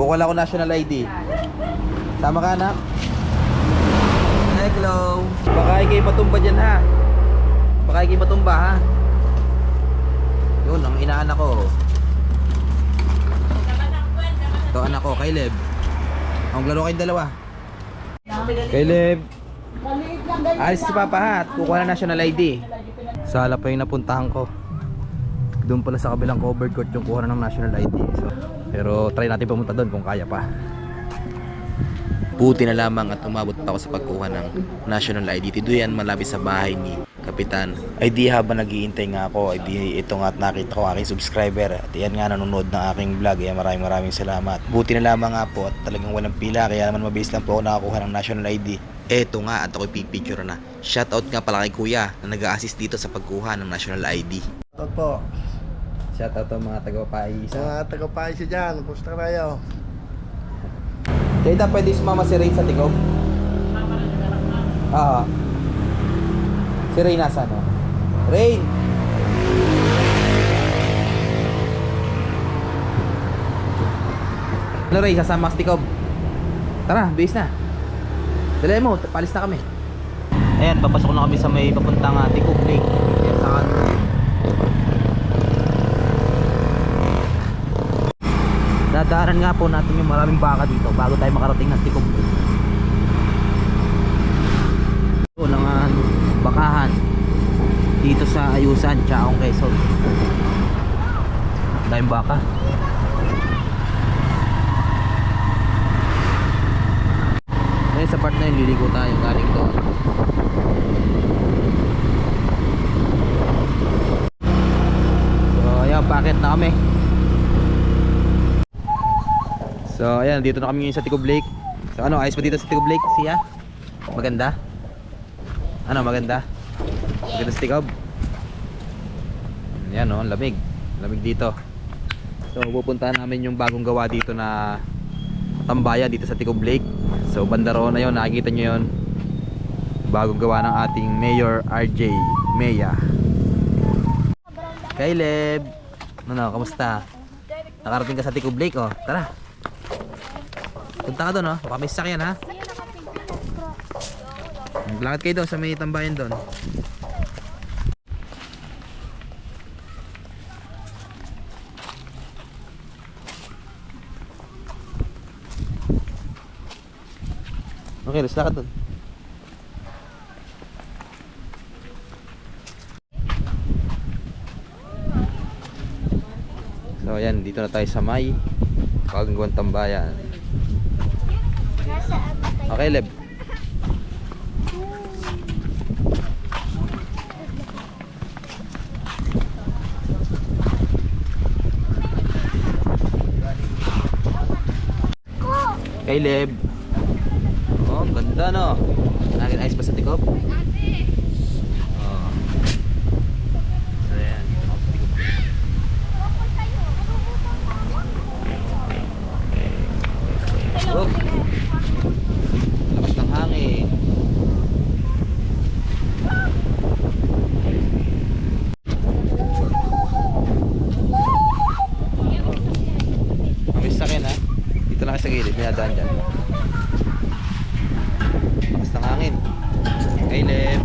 Kukuha ko national ID. Tama ka anak? Hello. Baka kayo matumba dyan ha. Baka kayo matumba ha. Yun, ang inaanak ko. Ito anak ko, Caleb. Ang laro kayong dalawa. Caleb. Alis si Papa ha. at Kukuha na national ID. Sala pa yung napuntahan ko. Doon pala sa kabilang covered court yung kuha na ng national ID. So, pero try natin pumunta doon kung kaya pa. Buti na lamang at umabot pa ako sa pagkuha ng national ID. Tiduyan malapit sa bahay ni Kapitan. Ay di habang naghihintay nga ako, ay di ito nga at nakita ko aking subscriber. At yan nga nanonood ng aking vlog. Ay maraming maraming salamat. Buti na lamang nga po at talagang walang pila. Kaya naman mabilis lang po ako nakakuha ng national ID. Eto nga at ako'y pipicture na. Shoutout nga pala kay kuya na nag-a-assist dito sa pagkuha ng national ID. Ito po. Shoutout to mga taga-paisa. Sa mga taga-paisa dyan, kumusta kayo? Kaya daw pwede sumama si Ray sa Tigob? Oo. Si Ray nasa no? Ray! Ano Ray, sasama ka sa Tigob? Tara, bis na. Dali mo, palis na kami. Ayan, papasok na kami sa may papuntang uh, Tigob Lake. Ayan, Dadaanan nga po natin yung maraming baka dito bago tayo makarating ng Lake. Ito ng ah, bakahan dito sa Ayusan, Chaong Quezon. Daming baka. Ngayon sa part na yun, liligo tayo galing doon. So ayan, bakit na kami? So ayan, dito na kami ngayon sa Ticob Lake. So ano, ayos ba dito sa Ticob Lake? Siya? Maganda? Ano, maganda? Maganda sa Ticob? Yan oh, lamig. Lamig dito. So pupuntahan namin yung bagong gawa dito na tambayan dito sa Ticob Lake. So banda roon na yun, nakikita nyo yun. Bagong gawa ng ating Mayor RJ Meya. Caleb! Ano, kamusta? Nakarating ka sa Ticob Lake oh. Tara. Punta ka doon oh. Baka may sasakyan ha. Maglakad kayo doon sa may tambayan doon. Okay, let's lakad doon. So ayan, dito na tayo sa may bagong gawang tambayan. Okay, Leb. Kay Leb. Oh, ganda no. Naging ayos pa sa tikop. Oh. So ayan, dito ako sa tikop. Oh. Lakas ng hangin. Amis sa akin ha. Dito na kayo sa gilid, pinadaan dyan. Lakas ng hangin. Caleb.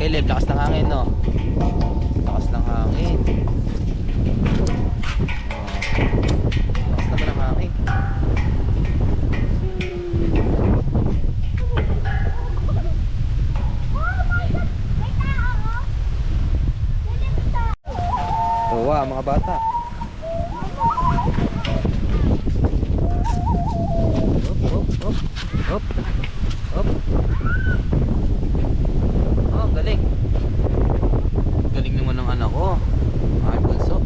Caleb, lakas ng hangin no. Lakas ng hangin. Oh. Lakas naman ng hangin. Tuwa mga bata. Hop, hop, hop. Hop. Hop. Oh, ang galing. Galing naman ng anak ko. Ay, bunso.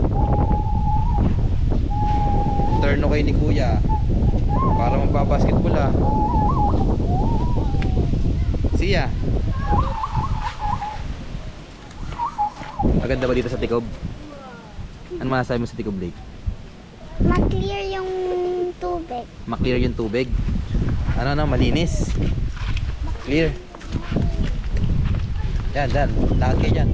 Turno kay ni kuya. Para magbabasketball ah. Siya. Maganda ba dito sa Tikob? Ano masasabi mo sa Tikob Lake? Ma-clear yung tubig. Maklear yung tubig. Ano na, malinis. Clear. Yan, yan. Lakad kayo dyan.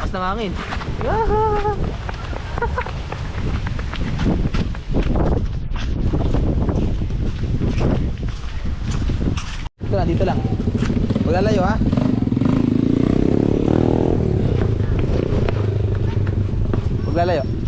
lakas ng hangin. Dito lang, dito lang. Huwag lalayo ha. Huwag lalayo.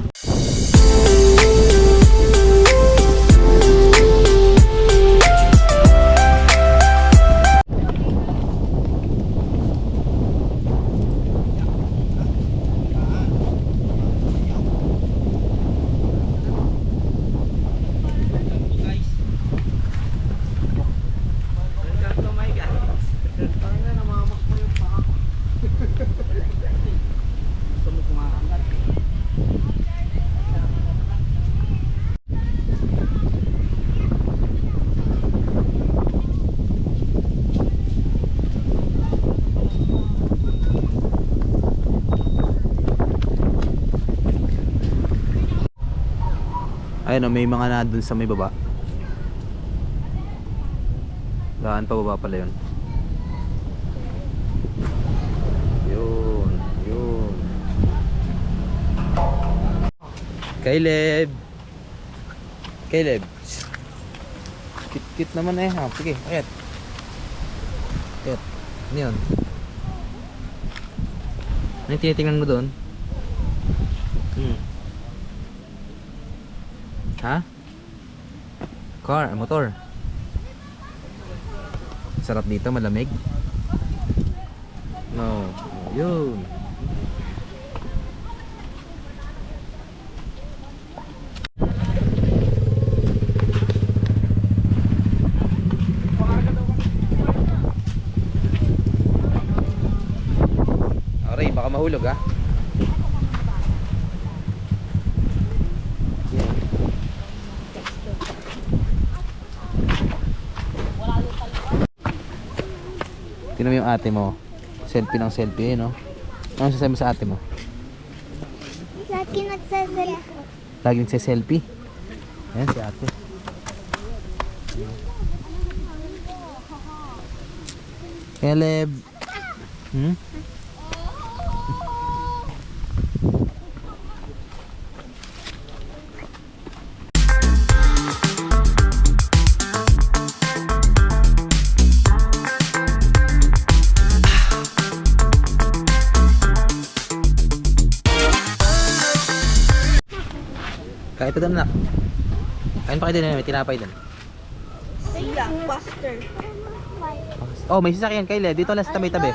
Ayun oh, may mga nandun sa may baba. Daan pa baba pala yun. Yun, yun. Caleb! Caleb! Kit-kit naman eh ha. Sige, ayat. Ayat. Ano yun? Ano yung tinitingnan mo doon? Ha? Car, motor. Sarap dito, malamig. No. Yun. Okay, baka mahulog ah. Tingnan mo yung ate mo. Selfie ng selfie, eh, no? Ano sasabi mo sa ate mo? Lagi nagsasalita. Laging sa selfie. Ayan si ate. Caleb. Hmm? Kahit pa doon anak. Kain pa kayo din, may tinapay din. Sila, Buster. Oh, may sasakyan kay Le. Dito lang sa tabi-tabi.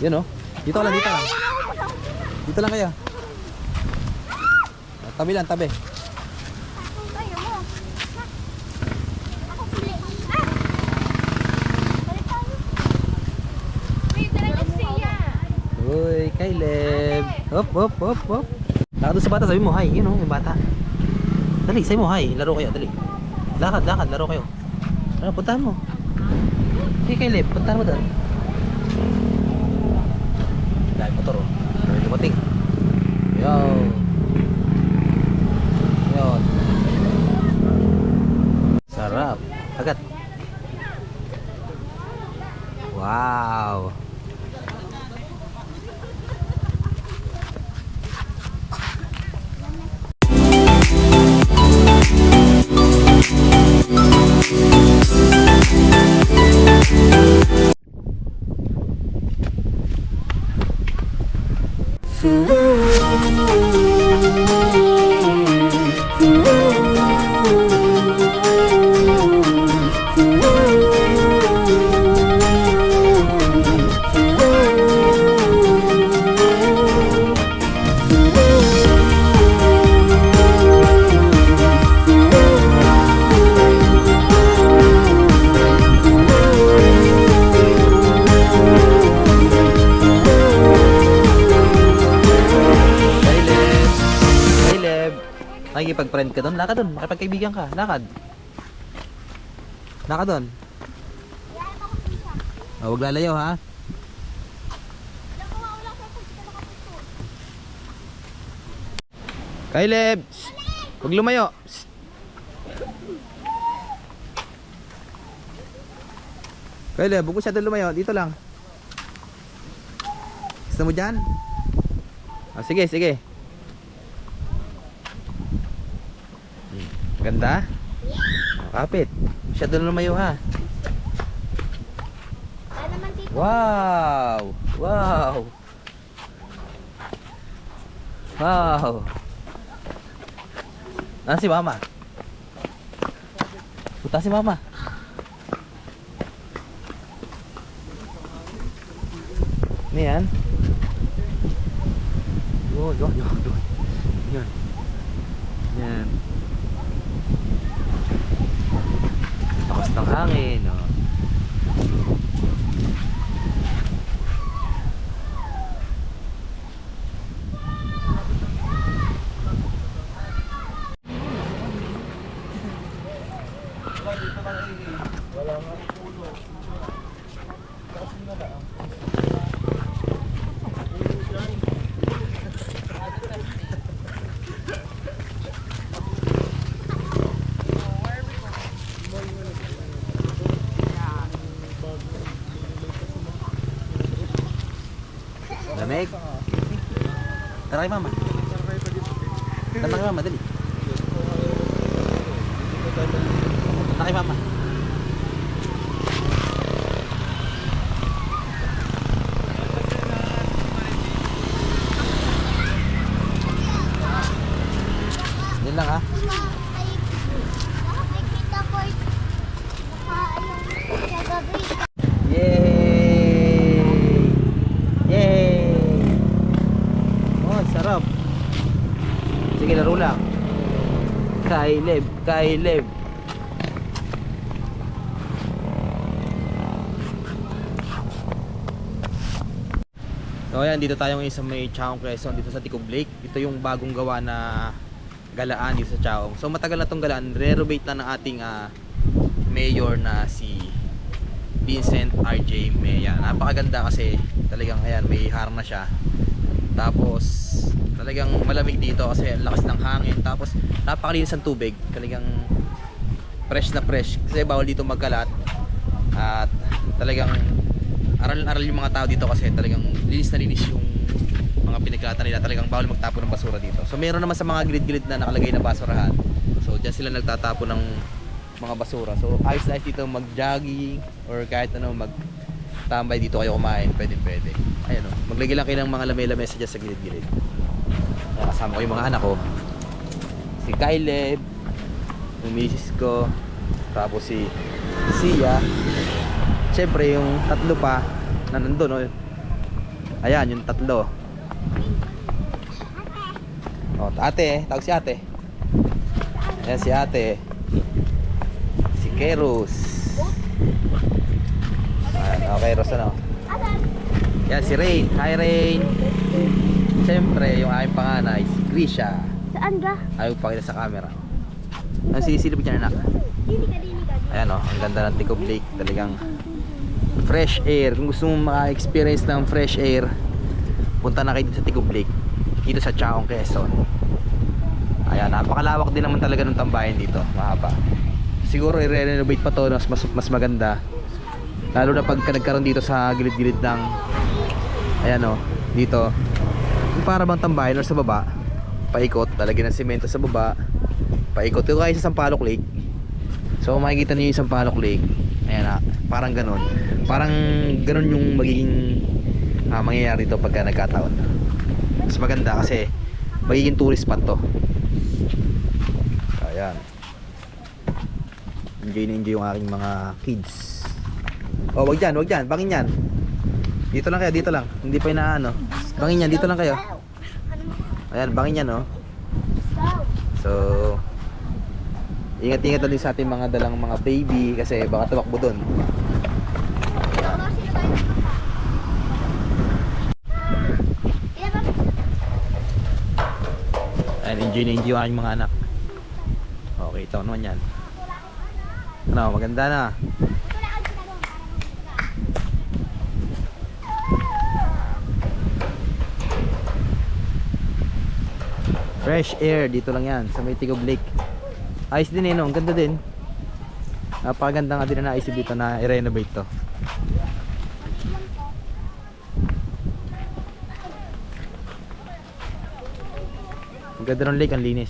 Yun oh. Dito lang, dito lang. Dito lang kayo. Tabi lang, tabi. Ah! Uy, Caleb. Hop, hop, hop, hop. Lakad sa bata, sabi mo, hi. Yun oh, yung bata. Dali, sabi mo, hi. Laro kayo, dali. Lakad, lakad, laro kayo. Ano, puntahan mo. Hey, Caleb, puntahan mo doon. Dahil motor, oh. Dumating. Yo. Yun. Sarap. Agad. Wow. Nakikipag-friend ka doon? Lakad doon, makipagkaibigan ka. Lakad. Lakad doon. Oh, huwag lalayo ha. Caleb! Huwag lumayo. Shh! Caleb, huwag mo siya doon lumayo. Dito lang. Gusto mo dyan? Ah, sige, sige. Ganda? Ah, Kapit. Siya doon lumayo ha. Kaya naman dito. Wow! Wow! Wow! Nasaan si mama? Punta si mama. Ano yan? Yun, yun, yun, yun. Yan. Yan. Lakas ng hangin, oh. Lamig. Tara kay mama. Tara kay mama, dali. Tara kay mama. Yun lang ha. Nakikita ko yung ayun sa gabi. Yay! Yay! Oh, sarap. Sige, laro lang. Kailib, kailib. So ayan, dito tayo ngayon sa may Chaong Quezon, dito sa Ticob Lake. Ito yung bagong gawa na galaan dito sa Chaong. So matagal na tong galaan, renovate na ng ating ah, mayor na si Vincent RJ Mea. Napakaganda kasi talagang ayan, may harang na siya. Tapos talagang malamig dito kasi ang lakas ng hangin. Tapos napakalinis ng tubig. Talagang fresh na fresh kasi bawal dito magkalat. At talagang aral-aral yung mga tao dito kasi talagang linis na linis yung mga pinagkalatan nila. Talagang bawal magtapon ng basura dito. So meron naman sa mga grid-grid na nakalagay na basurahan. So diyan sila nagtatapon ng mga basura. So ayos na dito mag-jogging or kahit ano mag tambay dito kayo kumain, pwede pwede. Ayan o, maglagay lang kayo ng mga lamay-lamesa dyan sa gilid-gilid. Ayan, kasama ko yung mga anak ko. Si Kyleb, yung misis ko, tapos si Sia. Siyempre yung tatlo pa na nandun o. Ayan, yung tatlo. O, ate, tawag si ate. Ayan si ate. Si Keros. Ayan, okay, Ros ano. Yan si Rain. Hi Rain. Siyempre, yung aking panganay, si Grisha. Saan ka? Ayaw pakita sa camera. Ang sisilip niya anak. Ayan o, ang ganda ng Ticob Lake. Talagang fresh air. Kung gusto mo maka-experience ng fresh air, punta na kayo dito sa Ticob Lake. Dito sa Chaong, Quezon. Ayan, napakalawak din naman talaga ng tambayan dito. Mahaba. Siguro i-renovate pa to mas, mas, mas maganda. Lalo na pagka nagkaroon dito sa gilid-gilid ng ayan o, dito. Para bang tambayan or sa baba, paikot, talagyan ng semento sa baba, paikot. Yung kaya sa Sampaloc Lake, So makikita niyo yung Sampaloc Lake, ayan na, parang ganun. Parang ganun yung magiging ah, mangyayari dito pagka nagkataon. Mas maganda kasi magiging tourist spot to. Ayan. Enjoy na enjoy yung aking mga kids. Oh, wag dyan, wag dyan, bangin yan. Dito lang kayo, dito lang. Hindi pa inaano. Bangin yan, dito lang kayo. Ayan, bangin yan, oh. So, ingat-ingat din sa ating mga dalang mga baby kasi baka tumakbo doon. Ayan, enjoy na enjoy ang mga anak. Okay, ito naman yan. Ano, maganda na. Fresh air, dito lang yan, sa may Tigob Lake. Ayos din eh, no? Ang ganda din. Napakaganda nga din na naisip dito na i-renovate to. Ang ganda ng lake, ang linis.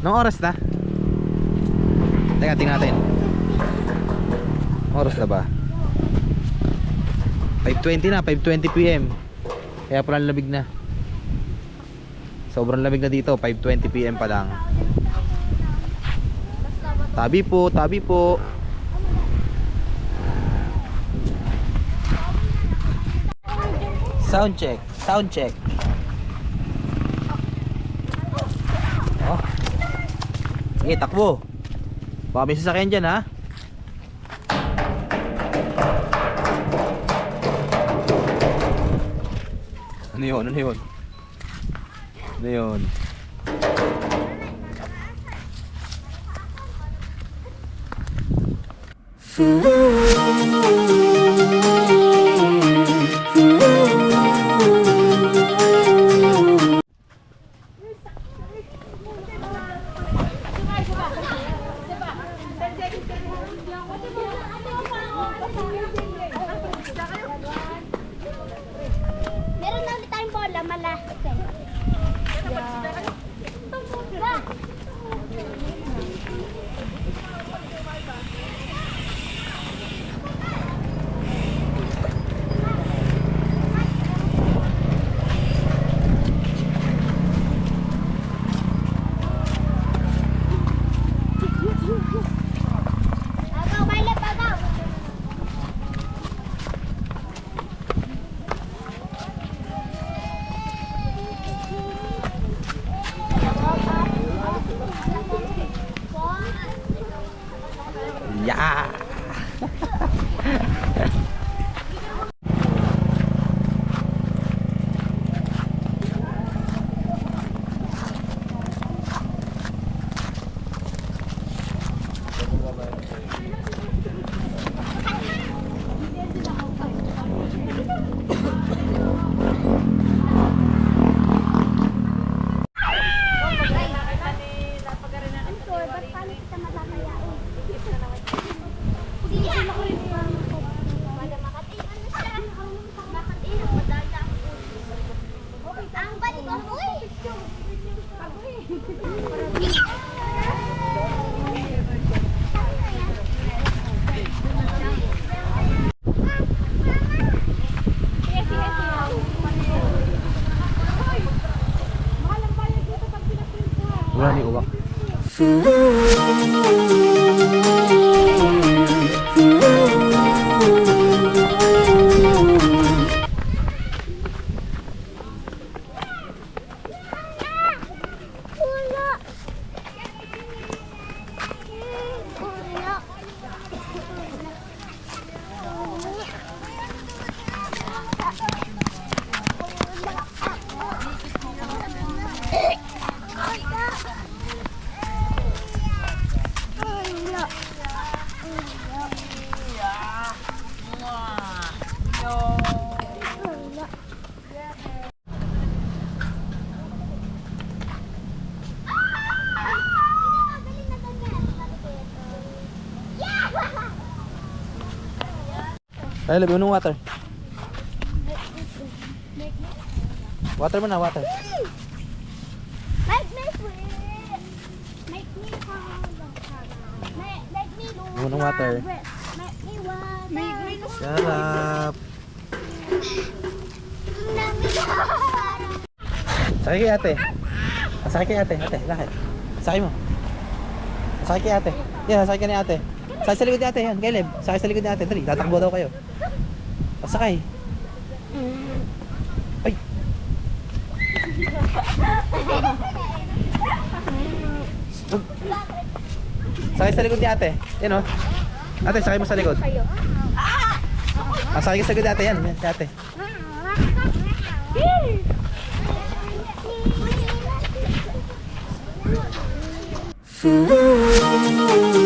Nung oras na? Teka, tingnan natin. Oras na ba? 5.20 na, 5.20 PM. Kaya pala lamig na. Sobrang lamig na dito, 5.20 PM pa lang. Tabi po, tabi po. Sound check, sound check. Oh. Sige, takbo. Baka may sasakyan dyan ha. Ano yun? Ano yun? Ano yun? Meron 呀！Ha ha ha. Ay, labi mo ng water. Water mo na, water. Make me sweet. Make me hard. Make, make me lose Ano ng my water? breath. Make me water. Make me Sarap. Water. Sakay kay ate. Sakay kay ate. Ate, lakad. Sakay mo. Sakay kay ate. Yan, sakay ka ni ate. Sakay sa likod ni ate. Yan, Caleb. Sakay sa likod ni ate. Dali, tatakbo daw kayo. Pasakay. Ay. Stop. Sakay sa likod ni ate. Yan o. Ate, sakay mo sa likod. Ah, sakay ka sa likod ni ate. Yan, yan, si ate. Dapat